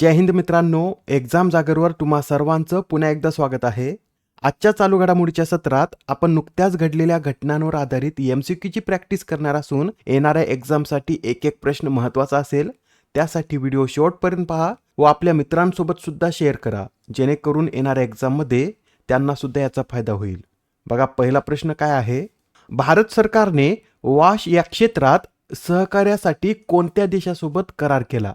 जय हिंद मित्रांनो एक्झाम जागरवर तुम्हा सर्वांचं पुन्हा एकदा स्वागत आहे. आजच्या चालू घडामोडीच्या सत्रात आपण नुकत्याच घडलेल्या घटनांवर आधारित एम सी क्यूची प्रॅक्टिस करणार असून येणाऱ्या एक्झामसाठी एक एक प्रश्न महत्त्वाचा असेल. त्यासाठी व्हिडिओ शेवटपर्यंत पहा व आपल्या मित्रांसोबत सुद्धा शेअर करा जेणेकरून येणाऱ्या एक्झाममध्ये त्यांना सुद्धा याचा फायदा होईल. बघा पहिला प्रश्न काय आहे? भारत सरकारने वाश या क्षेत्रात सहकार्यासाठी कोणत्या देशासोबत करार केला?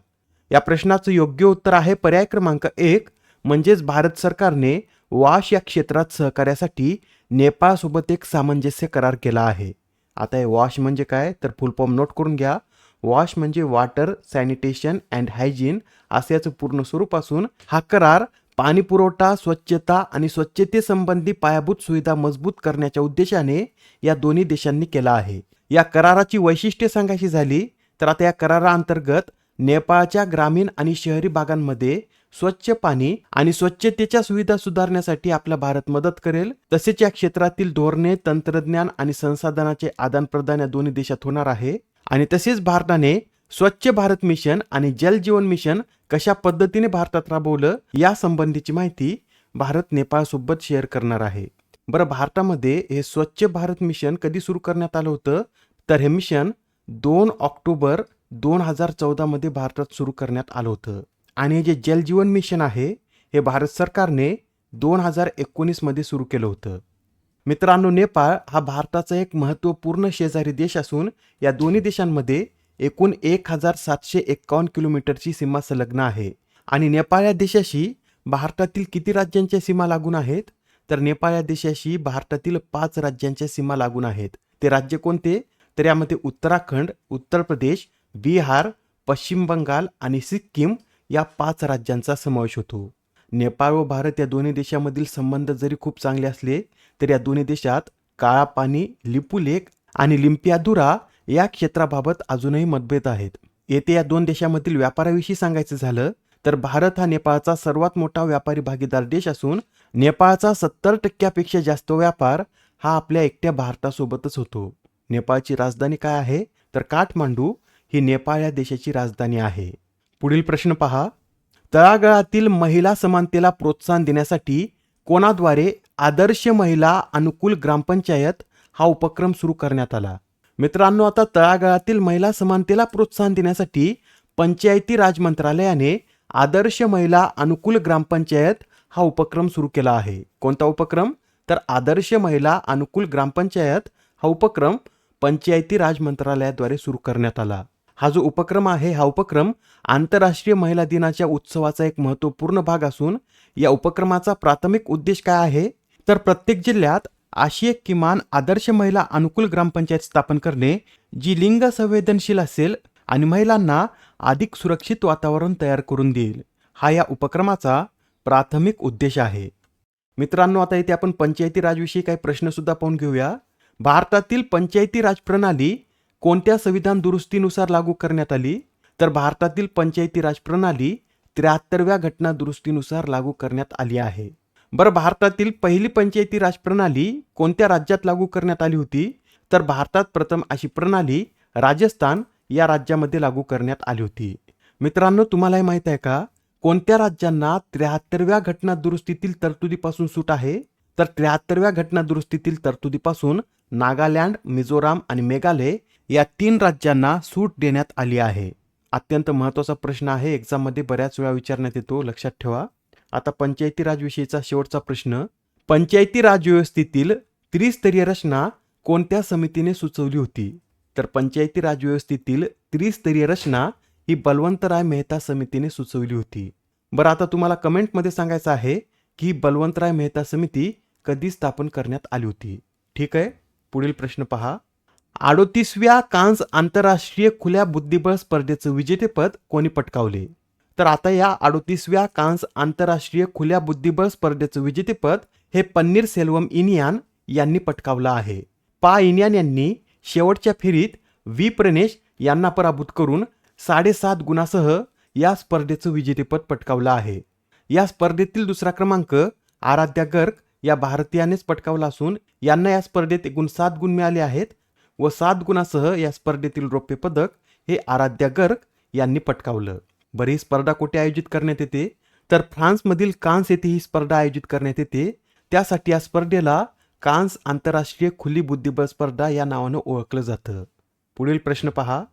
या प्रश्नाचं योग्य उत्तर आहे पर्याय क्रमांक एक म्हणजेच भारत सरकारने वाश या क्षेत्रात सहकार्यासाठी नेपाळसोबत एक सामंजस्य करार केला आहे. आता हे वॉश म्हणजे काय? तर फुल फॉर्म नोट करून घ्या. वॉश म्हणजे वॉटर सॅनिटेशन अँड हायजीन असे याचं पूर्ण स्वरूप असून हा करार पाणी पुरवठा स्वच्छता आणि स्वच्छतेसंबंधी पायाभूत सुविधा मजबूत करण्याच्या उद्देशाने या दोन्ही देशांनी केला आहे. या कराराची वैशिष्ट्ये सांगायची झाली तर आता या कराराअंतर्गत नेपाळच्या ग्रामीण आणि शहरी भागांमध्ये स्वच्छ पाणी आणि स्वच्छतेच्या सुविधा सुधारण्यासाठी आपला भारत मदत करेल. तसेच या क्षेत्रातील धोरणे तंत्रज्ञान आणि संसाधनाचे आदान प्रदान या दोन्ही देशात होणार आहे. आणि तसेच भारताने स्वच्छ भारत मिशन आणि जल जीवन मिशन कशा पद्धतीने भारतात राबवलं या संबंधीची माहिती भारत नेपाळसोबत शेअर करणार आहे. बरं भारतामध्ये हे स्वच्छ भारत मिशन कधी सुरू करण्यात आलं होतं? तर हे मिशन दोन ऑक्टोबर दोन हजार चौदामध्ये भारतात सुरू करण्यात आलं होतं. आणि हे जे जलजीवन मिशन आहे हे भारत सरकारने दोन हजार एकोणीसमध्ये सुरू केलं होतं. मित्रांनो नेपाळ हा भारताचा एक महत्त्वपूर्ण शेजारी देश असून या दोन्ही देशांमध्ये एकूण एक हजार सातशे एक्कावन्न किलोमीटरची सीमा संलग्न आहे. आणि नेपाळ या देशाशी भारतातील किती राज्यांच्या सीमा लागून आहेत? तर नेपाळ या देशाशी भारतातील पाच राज्यांच्या सीमा लागून आहेत. ते राज्य कोणते? तर यामध्ये उत्तराखंड उत्तर प्रदेश बिहार पश्चिम बंगाल आणि सिक्कीम या पाच राज्यांचा समावेश होतो. नेपाळ व भारत या दोन्ही देशामधील संबंध जरी खूप चांगले असले तरी या दोन्ही देशात काळा पाणी लिपुलेक आणि लिम्पियादुरा या क्षेत्राबाबत अजूनही मतभेद आहेत. येथे या दोन देशामधील व्यापाराविषयी सांगायचं झालं तर भारत हा नेपाळचा सर्वात मोठा व्यापारी भागीदार देश असून नेपाळचा सत्तर टक्क्यापेक्षा जास्त व्यापार हा आपल्या एकट्या भारतासोबतच होतो. नेपाळची राजधानी काय आहे? तर काठमांडू ही नेपाळ या देशाची राजधानी आहे. पुढील प्रश्न पहा. तळागाळातील महिला समानतेला प्रोत्साहन देण्यासाठी कोणाद्वारे आदर्श महिला अनुकूल ग्रामपंचायत हा उपक्रम सुरू करण्यात आला? मित्रांनो आता तळागाळातील महिला समानतेला प्रोत्साहन देण्यासाठी पंचायती राज मंत्रालयाने आदर्श महिला अनुकूल ग्रामपंचायत हा उपक्रम सुरू केला आहे. कोणता उपक्रम? तर आदर्श महिला अनुकूल ग्रामपंचायत हा उपक्रम पंचायती राज मंत्रालयाद्वारे सुरू करण्यात आला. हा जो उपक्रम आहे हा उपक्रम आंतरराष्ट्रीय महिला दिनाच्या उत्सवाचा एक महत्त्वपूर्ण भाग असून या उपक्रमाचा प्राथमिक उद्देश काय आहे? तर प्रत्येक जिल्ह्यात अशी एक किमान आदर्श महिला अनुकूल ग्रामपंचायत स्थापन करणे जी लिंग संवेदनशील असेल आणि महिलांना अधिक सुरक्षित वातावरण तयार करून देईल. हा या उपक्रमाचा प्राथमिक उद्देश आहे. मित्रांनो आता इथे आपण पंचायती राजविषयी काही प्रश्नसुद्धा पाहून घेऊया. भारतातील पंचायती राज प्रणाली कोणत्या संविधान दुरुस्तीनुसार लागू करण्यात आली? तर भारतातील पंचायती राज प्रणाली त्र्याहत्तरव्या घटना दुरुस्तीनुसार लागू करण्यात आली आहे. बरं भारतातील पहिली पंचायती राज प्रणाली कोणत्या राज्यात लागू करण्यात आली होती? तर भारतात प्रथम अशी प्रणाली राजस्थान या राज्यामध्ये लागू करण्यात आली होती. मित्रांनो तुम्हाला हे माहीत आहे का? कोणत्या राज्यांना त्र्याहत्तरव्या घटना दुरुस्तीतील तरतुदीपासून सूट आहे? तर त्र्याहत्तरव्या घटना दुरुस्तीतील तरतुदीपासून नागालँड मिझोराम आणि मेघालय या तीन राज्यांना सूट देण्यात आली आहे. अत्यंत महत्त्वाचा प्रश्न आहे. एक्झाममध्ये बऱ्याच वेळा विचारण्यात येतो. लक्षात ठेवा. आता पंचायती राजविषयीचा शेवटचा प्रश्न. पंचायती राज व्यवस्थेतील त्रिस्तरीय रचना कोणत्या समितीने सुचवली होती? तर पंचायती राज व्यवस्थेतील त्रिस्तरीय रचना ही बलवंतराय मेहता समितीने सुचवली होती. बरं आता तुम्हाला कमेंटमध्ये सांगायचं आहे की बलवंतराय मेहता समिती कधी स्थापन करण्यात आली होती? ठीक आहे? पुढील प्रश्न पहा. अडोतीसव्या कांस आंतरराष्ट्रीय खुल्या बुद्धिबळ स्पर्धेचं विजेतेपद कोणी पटकावले? तर आता या अडोतीसव्या कांस आंतरराष्ट्रीय खुल्या बुद्धिबळ स्पर्धेचं विजेतेपद हे पन्नीर सेल्वम इनियान यांनी पटकावलं आहे. पा इनियान यांनी शेवटच्या फेरीत व्ही प्रणेश यांना पराभूत करून साडेसात गुणासह या स्पर्धेचं विजेतेपद पटकावलं आहे. या स्पर्धेतील दुसरा क्रमांक आराध्या गर्ग या भारतीयानेच पटकावला असून यांना या स्पर्धेत एकूण सात गुण मिळाले आहेत व सात गुणासह या स्पर्धेतील रौप्य पदक हे आराध्या गर्ग यांनी पटकावलं. बरी स्पर्धा कुठे आयोजित करण्यात येते? तर फ्रान्समधील कान्स येथे ही स्पर्धा आयोजित करण्यात येते. त्यासाठी या स्पर्धेला कान्स आंतरराष्ट्रीय खुली बुद्धिबळ स्पर्धा या नावानं ओळखलं जातं. पुढील प्रश्न पहा.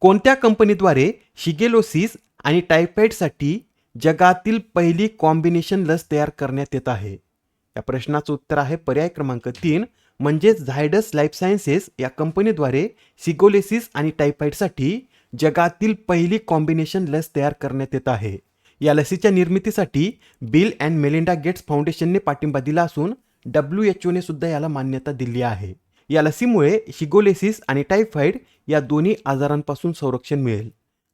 कोणत्या कंपनीद्वारे शिगेलोसिस आणि टायफाईडसाठी जगातील पहिली कॉम्बिनेशन लस तयार करण्यात येत आहे? या प्रश्नाचं उत्तर आहे पर्याय क्रमांक तीन म्हणजेच झायडस लाईफ सायन्सेस या कंपनीद्वारे सिगोलेसिस आणि टायफॉईडसाठी जगातील पहिली कॉम्बिनेशन लस तयार करण्यात येत आहे. या लसीच्या निर्मितीसाठी बिल अँड मेलिंडा गेट्स फाउंडेशनने पाठिंबा दिला असून डब्ल्यू एच ओने सुद्धा याला मान्यता दिली आहे. या लसीमुळे शिगोलेसिस आणि टायफॉईड या दोन्ही आजारांपासून संरक्षण मिळेल.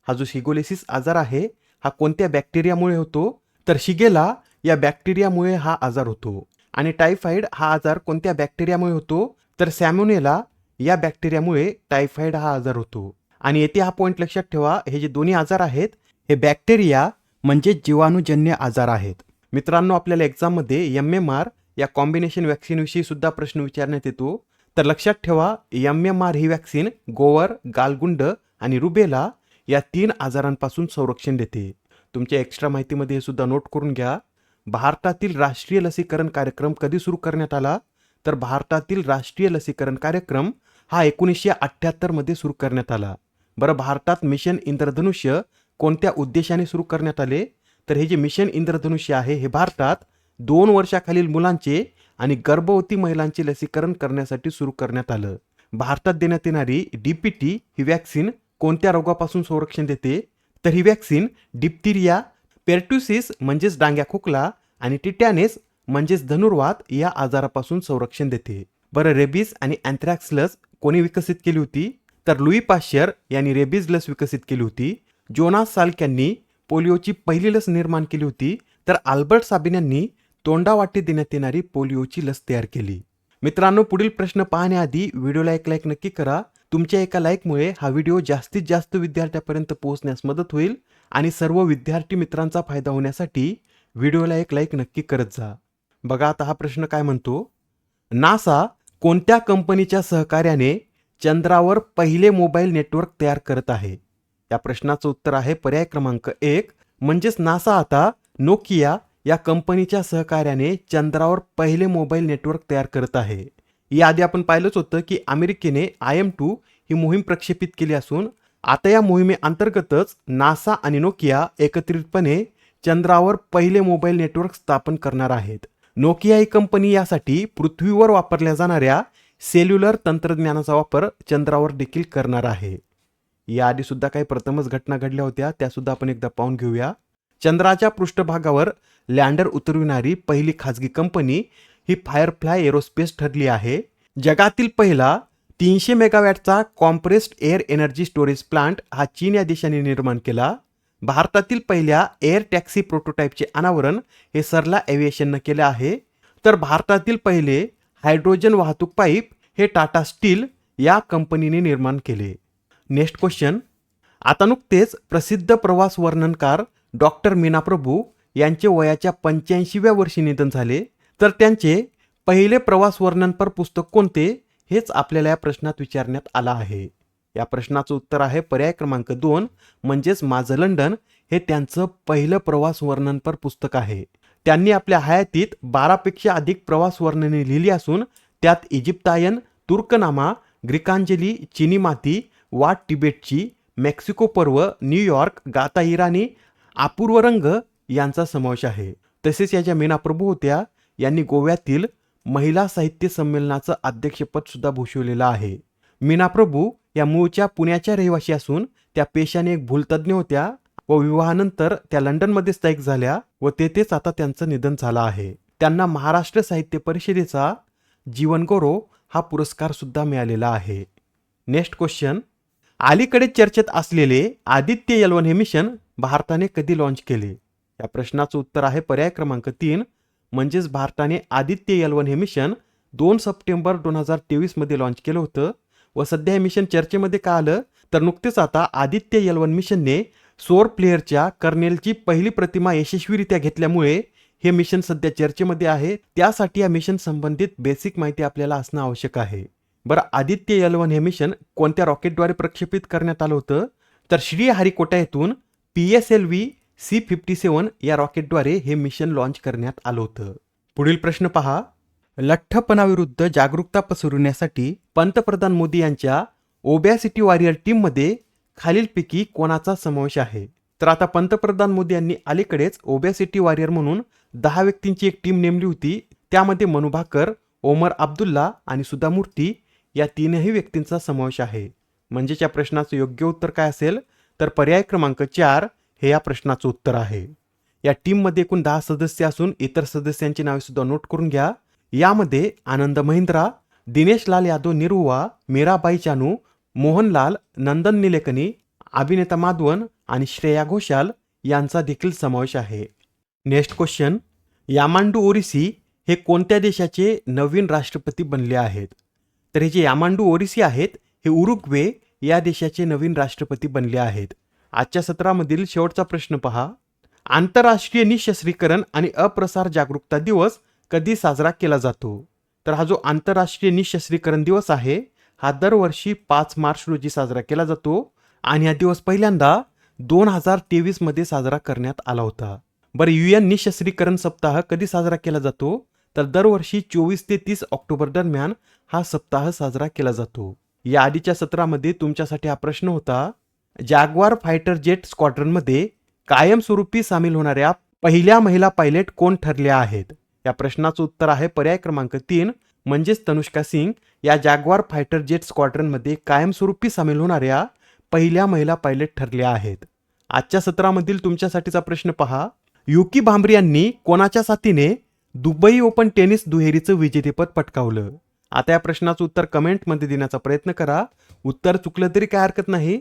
हा जो शिगोलेसिस आजार आहे हा कोणत्या बॅक्टेरियामुळे होतो? तर शिगेला या बॅक्टेरियामुळे हा आजार होतो. आणि टायफाईड हा आजार कोणत्या बॅक्टेरियामुळे होतो? तर सॅम्युनेला या बॅक्टेरियामुळे टायफाईड हा आजार होतो. आणि येथे हा पॉईंट लक्षात ठेवा हे जे दोन्ही आजार आहेत हे बॅक्टेरिया म्हणजे जीवाणूजन्य आजार आहेत. मित्रांनो आपल्याला एक्झाममध्ये एम एम आर या कॉम्बिनेशन व्हॅक्सिनविषयी सुद्धा प्रश्न विचारण्यात येतो. तर लक्षात ठेवा एम एम आर ही व्हॅक्सिन गोवर गालगुंड आणि रुबेला या तीन आजारांपासून संरक्षण देते. तुमच्या एक्स्ट्रा माहितीमध्ये हे सुद्धा नोट करून घ्या. भारतातील राष्ट्रीय लसीकरण कार्यक्रम कधी सुरू करण्यात आला? तर भारतातील राष्ट्रीय लसीकरण कार्यक्रम हा एकोणीसशे अठ्ठ्याहत्तरमध्ये सुरू करण्यात आला. बरं भारतात मिशन इंद्रधनुष्य कोणत्या उद्देशाने सुरू करण्यात आले? तर हे जे मिशन इंद्रधनुष्य आहे हे भारतात दोन वर्षाखालील मुलांचे आणि गर्भवती महिलांचे लसीकरण करण्यासाठी सुरू करण्यात आलं. भारतात देण्यात येणारी डीपीटी ही वॅक्सिन कोणत्या रोगापासून संरक्षण देते? तर ही वॅक्सिन डिप्थिरिया पेर्टुसिस म्हणजेच डांग्या खोकला आणि टिट्यानेस म्हणजेच धनुर्वात या आजारापासून संरक्षण देते. बरं रेबीज आणि अँथ्रॅक्स लस कोणी विकसित केली होती? तर लुई पाश्चर यांनी रेबीज लस विकसित केली होती. जोनास साल्क यांनी पोलिओची पहिली लस निर्माण केली होती. तर आल्बर्ट साबिन यांनी तोंडावाटे देण्यात येणारी पोलिओची लस तयार केली. मित्रांनो पुढील प्रश्न पाहण्याआधी व्हिडिओला एक लाईक नक्की करा. तुमच्या एका लाईकमुळे हा व्हिडिओ जास्तीत जास्त विद्यार्थ्यापर्यंत पोहोचण्यास मदत होईल. आणि सर्व विद्यार्थी मित्रांचा फायदा होण्यासाठी व्हिडिओला एक लाईक नक्की करत जा. बघा आता हा प्रश्न काय म्हणतो? नासा कोणत्या कंपनीच्या सहकार्याने चंद्रावर पहिले मोबाईल नेटवर्क तयार करत आहे? या प्रश्नाचं उत्तर आहे पर्याय क्रमांक एक. म्हणजेच नासा आता नोकिया या कंपनीच्या सहकार्याने चंद्रावर पहिले मोबाईल नेटवर्क तयार करत आहे. याआधी आपण पाहिलंच होतं की अमेरिकेने आय एम टू ही मोहीम प्रक्षेपित केली असून आता या मोहिमेअंतर्गतच नासा आणि नोकिया एकत्रितपणे चंद्रावर पहिले मोबाईल नेटवर्क स्थापन करणार आहेत. नोकिया ही कंपनी यासाठी पृथ्वीवर वापरल्या जाणाऱ्या सेल्युलर तंत्रज्ञानाचा वापर चंद्रावर देखील करणार आहे. याआधी सुद्धा काही प्रथमच घटना घडल्या होत्या त्यासुद्धा आपण एकदा पाहून घेऊया. चंद्राच्या पृष्ठभागावर लँडर उतरविणारी पहिली खाजगी कंपनी ही फायरफ्लाय एरोस्पेस ठरली आहे. जगातील पहिला तीनशे मेगावॅटचा compressed air energy storage plant हा चीन या देशाने निर्माण केला. भारतातील पहिल्या एअर टॅक्सी प्रोटोटाईपचे अनावरण हे सरला एव्हिएशननं केले आहे. तर भारतातील पहिले हायड्रोजन वाहतूक पाईप हे टाटा स्टील या कंपनीने निर्माण केले. Next question. आता नुकतेच प्रसिद्ध प्रवास वर्णनकार डॉक्टर मीना प्रभू यांचे वयाच्या पंच्याऐंशीव्या वर्षी निधन झाले. तर त्यांचे पहिले प्रवास वर्णनपर पुस्तक कोणते? हेच आपल्याला या प्रश्नात विचारण्यात आलं आहे. या प्रश्नाचं उत्तर आहे पर्याय क्रमांक दोन म्हणजेच माझं लंडन हे त्यांचं पहिलं प्रवास वर्णनपर पुस्तक आहे. त्यांनी आपल्या हयातीत बारापेक्षा अधिक प्रवास वर्णने लिहिली असून त्यात इजिप्तायन तुर्कनामा ग्रीकांजली चिनी माती वाट तिबेटची मेक्सिको पर्व न्यूयॉर्क गाता इराणी अपूर्व रंग यांचा समावेश आहे. तसेच या ज्या मीना प्रभू होत्या यांनी गोव्यातील महिला साहित्य संमेलनाचं अध्यक्षपद सुद्धा भूषवलेलं आहे. मीना प्रभू या मूळच्या पुण्याच्या रहिवाशी असून त्या पेशाने एक भूलतज्ञ होत्या व विवाहानंतर त्या लंडनमध्ये स्थायिक झाल्या व तेथेच आता त्यांचं निधन झालं आहे. त्यांना महाराष्ट्र साहित्य परिषदेचा जीवनगौरव हा पुरस्कार सुद्धा मिळालेला आहे. Next question. अलीकडे चर्चेत असलेले आदित्य यलवन हे मिशन भारताने कधी लॉन्च केले? या प्रश्नाचं उत्तर आहे पर्याय क्रमांक तीन. म्हणजेच भारताने आदित्य यलवन हे मिशन दोन सप्टेंबर दोन हजार तेवीसमध्ये लॉन्च केलं होतं. व सध्या हे मिशन चर्चेमध्ये का आलं? तर नुकतेच आता आदित्य यलवन मिशनने सोर प्लेअरच्या कर्नेलची पहिली प्रतिमा यशस्वीरित्या घेतल्यामुळे हे मिशन सध्या चर्चेमध्ये आहे. त्यासाठी या मिशन संबंधित बेसिक माहिती आपल्याला असणं आवश्यक आहे. बरं आदित्य यलवन हे मिशन कोणत्या रॉकेटद्वारे प्रक्षेपित करण्यात आलं होतं? तर श्री हरिकोटा येथून P S L V C fifty seven या रॉकेटद्वारे हे मिशन लॉन्च करण्यात आलं होतं. पुढील प्रश्न पहा. लठ्ठपणाविरुद्ध जागरूकता पसरवण्यासाठी पंतप्रधान मोदी यांच्या ओबॅसिटी वॉरियर टीममध्ये खालीलपैकी कोणाचा समावेश आहे? तर आता पंतप्रधान मोदी यांनी अलीकडेच ओबॅसिटी वॉरियर म्हणून दहा व्यक्तींची एक टीम नेमली होती. त्यामध्ये मनु भाकर ओमर अब्दुल्ला आणि सुधा मूर्ती या तीनही व्यक्तींचा समावेश आहे. म्हणजेच या प्रश्नाचं योग्य उत्तर काय असेल? तर पर्याय क्रमांक चार हे या प्रश्नाचं उत्तर आहे. या टीममध्ये एकूण दहा सदस्य असून इतर सदस्यांची नावे सुद्धा नोट करून घ्या. यामध्ये आनंद महिंद्रा दिनेश लाल यादव निरुवा मीराबाई चानू मोहनलाल नंदन निलेकनी अभिनेता माधवन आणि श्रेया घोषाल यांचा देखील समावेश आहे. Next question. यामांडू ओरिसी हे कोणत्या देशाचे नवीन राष्ट्रपती बनले आहेत? तर हे जे यामांडू ओरिसी आहेत हे उरुग्वे या देशाचे नवीन राष्ट्रपती बनले आहेत. आजच्या सत्रामधील शेवटचा प्रश्न पहा. आंतरराष्ट्रीय निशस्त्रीकरण आणि अप्रसार जागरूकता दिवस कधी साजरा केला जातो? तर हा जो आंतरराष्ट्रीय निशस्त्रीकरण दिवस आहे हा दरवर्षी पाच मार्च रोजी साजरा केला जातो आणि हा दिवस पहिल्यांदा दोन हजार तेवीसमध्ये साजरा करण्यात आला होता. बरं यू एन निशस्त्रीकरण सप्ताह कधी साजरा केला जातो? तर दरवर्षी चोवीस ते तीस ऑक्टोबर दरम्यान हा सप्ताह साजरा केला जातो. या आधीच्या सत्रामध्ये तुमच्यासाठी हा प्रश्न होता जॅग्वार फायटर जेट स्क्वॉड्रनमध्ये कायमस्वरूपी सामील होणाऱ्या पहिल्या महिला पायलट कोण ठरल्या आहेत? या प्रश्नाचं उत्तर आहे पर्याय क्रमांक तीन म्हणजेच तनुष्का सिंग. या जॅग्वार फायटर जेट स्क्वॉड्रनमध्ये कायमस्वरूपी सामील होणाऱ्या पहिल्या महिला पायलट ठरल्या आहेत. आजच्या सत्रामधील तुमच्यासाठीचा प्रश्न पहा. युकी भांबरी यांनी कोणाच्या साथीने दुबई ओपन टेनिस दुहेरीचं विजेतेपद पटकावलं? आता या प्रश्नाचं उत्तर कमेंटमध्ये देण्याचा प्रयत्न करा. उत्तर चुकलं तरी काय हरकत नाही.